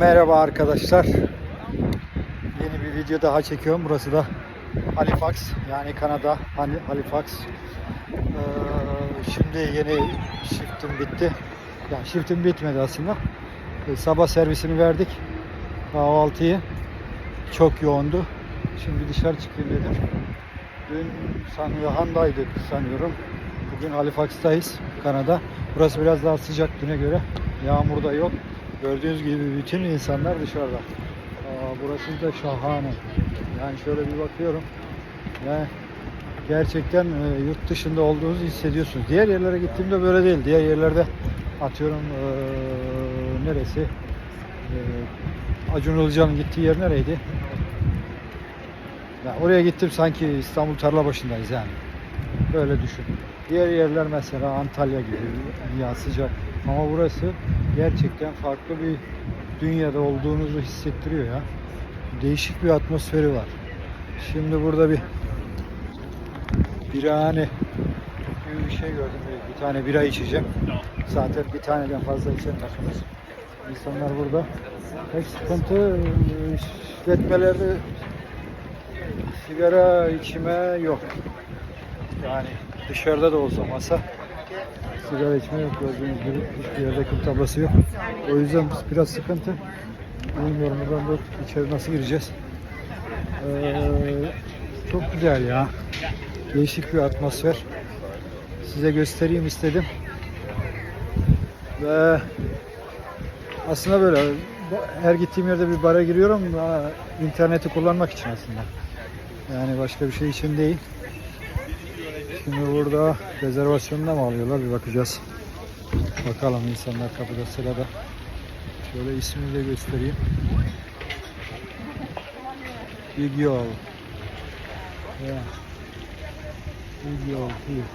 Merhaba arkadaşlar. Yeni bir video daha çekiyorum. Burası da Halifax yani Kanada Hal- Halifax. Ee, şimdi yeni shiftim bitti. Yani shiftim bitmedi aslında. Ee, sabah servisini verdik. Kahvaltıyı. Çok yoğundu. Şimdi dışarı çıkayım dedim. Dün Sanyahan'daydık sanıyorum. Bugün Halifax'tayız Kanada. Burası biraz daha sıcak düne göre. Yağmur da yok. Gördüğünüz gibi bütün insanlar dışarıda. Aa, burası da şahane. Yani şöyle bir bakıyorum. Yani gerçekten e, yurt dışında olduğunuzu hissediyorsunuz. Diğer yerlere gittiğimde böyle değil. Diğer yerlerde atıyorum e, neresi? E, Acun Ilıcalı'nın gittiği yer nereydi? Ya oraya gittim sanki İstanbul Tarlabaşı'ndayız yani. Böyle düşün. Diğer yerler mesela Antalya gibi ya sıcak. Ama burası gerçekten farklı bir dünyada olduğunuzu hissettiriyor ya. Değişik bir atmosferi var. Şimdi burada bir birahane gibi bir şey gördüm. Bir- tane bira içeceğim. Zaten bir taneden fazla içemezsiniz. İnsanlar burada. Pek sıkıntı işletmelerde sigara içme yok. Yani dışarıda da olsa masa sigara içme yok gördüğünüz gibi hiçbir yerde kül tablası yok. O yüzden biraz sıkıntı. Bilmiyorum buradan da içeri nasıl gireceğiz. Ee, çok güzel ya. Değişik bir atmosfer. Size göstereyim istedim. Ve aslında böyle her gittiğim yerde bir bara giriyorum. İnterneti kullanmak için aslında. Yani başka bir şey için değil. Şimdi burada rezervasyonuna mı alıyorlar bir bakacağız. Bakalım insanlar kapıda sırada. Şöyle ismini de göstereyim. Yol. Yeah. Yol here.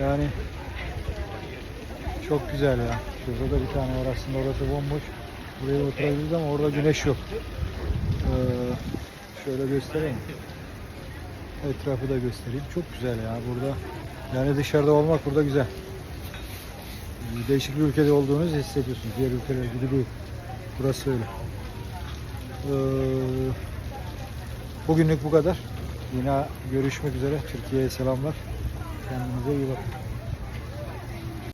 Yani çok güzel ya. Şurada da bir tane var aslında orası bomboş. Buraya oturabiliriz ama orada güneş yok. Ee, şöyle göstereyim. Etrafı da göstereyim. Çok güzel ya burada. Yani dışarıda olmak burada güzel. Değişik bir ülkede olduğunuzu hissediyorsunuz. Diğer ülkeler gibi değil. Burası öyle. Ee, bugünlük bu kadar. Yine görüşmek üzere. Türkiye'ye selamlar. Kendinize iyi bakın.